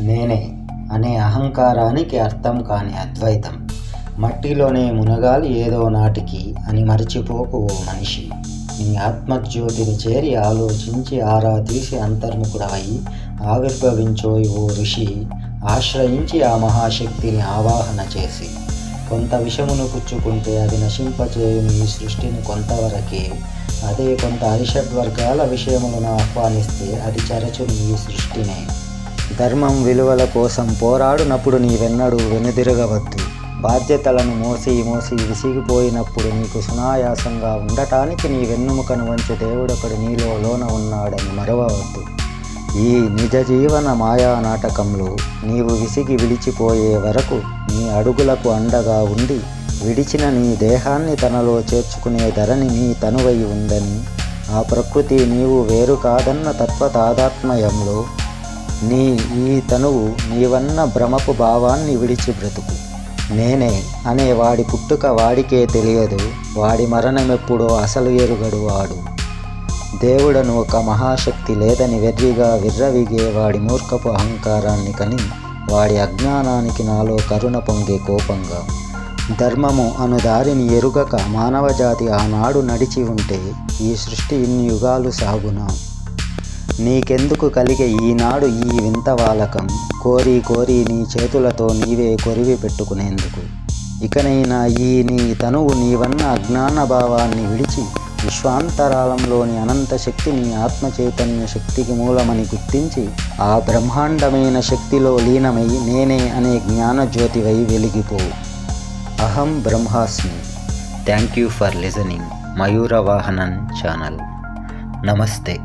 నేనే అనే అహంకారానికి అర్థం కాని అద్వైతం. మట్టిలోనే మునగాలి ఏదో నాటికి అని మరిచిపోకు ఓ మనిషి. నీ ఆత్మజ్యోతిని చేరి ఆలోచించి ఆరా తీసి అంతర్ముఖుడవై ఆవిర్భవించోయి ఓ ఋషి ఆశ్రయించి ఆ మహాశక్తిని ఆవాహన చేసి. కొంత విషమును పుచ్చుకుంటే అది నశింపచేయుని ఈ సృష్టిని కొంతవరకే. అదే కొంత అరిషడ్వర్గాల విషయములను ఆహ్వానిస్తే అది చరచుని ఈ సృష్టినే. ధర్మం విలువల కోసం పోరాడునప్పుడు నీవెన్నడూ వెనుదిరగవద్దు. బాధ్యతలను మోసి మోసి విసిగిపోయినప్పుడు నీకు సునాయాసంగా ఉండటానికి నీ వెన్నుముకను వంచి దేవుడొకడు నీలో లోన ఉన్నాడని మరవవద్దు. ఈ నిజ జీవన మాయా నాటకంలో నీవు విసిగి విడిచిపోయే వరకు నీ అడుగులకు అండగా ఉండి విడిచిన నీ దేహాన్ని తనలో చేర్చుకునే ధరని నీ తనువై ఉందని ఆ ప్రకృతి నీవు వేరు కాదన్న తత్వ తాదాత్మయంలో నీ ఈ తనువు నీవన్న భ్రమపు భావాన్ని విడిచి బ్రతుకు. నేనే అనే వాడి పుట్టుక వాడికే తెలియదు వాడి మరణమెప్పుడో అసలు ఎరుగడు వాడు. దేవుడను ఒక మహాశక్తి లేదని వెర్రిగా విర్రవిగే వాడి మూర్ఖపు అహంకారాన్ని కని వాడి అజ్ఞానానికి నాలో కరుణ పొంగే కోపంగా. ధర్మము అను దారిని ఎరుగక మానవజాతి ఆనాడు నడిచి ఉంటే ఈ సృష్టి ఇన్ని యుగాలు సాగునా? నీకెందుకు కలిగే ఈనాడు ఈ వింత వాలకం? కోరి కోరి నీ చేతులతో నీవే కొరివి పెట్టుకునేందుకు. ఇకనైనా ఈ నీ తనువు నీవన్న అజ్ఞాన భావాన్ని విడిచి విశ్వాంతరాళంలోని అనంత శక్తిని ఆత్మచైతన్య ఆత్మ చైతన్య శక్తికి మూలమని గుర్తించి ఆ బ్రహ్మాండమైన శక్తిలో లీనమై నేనే అనే జ్ఞానజ్యోతివై వెలిగిపో. అహం బ్రహ్మాస్మి. Thank you for listening. Mayuravahanan channel. నమస్తే.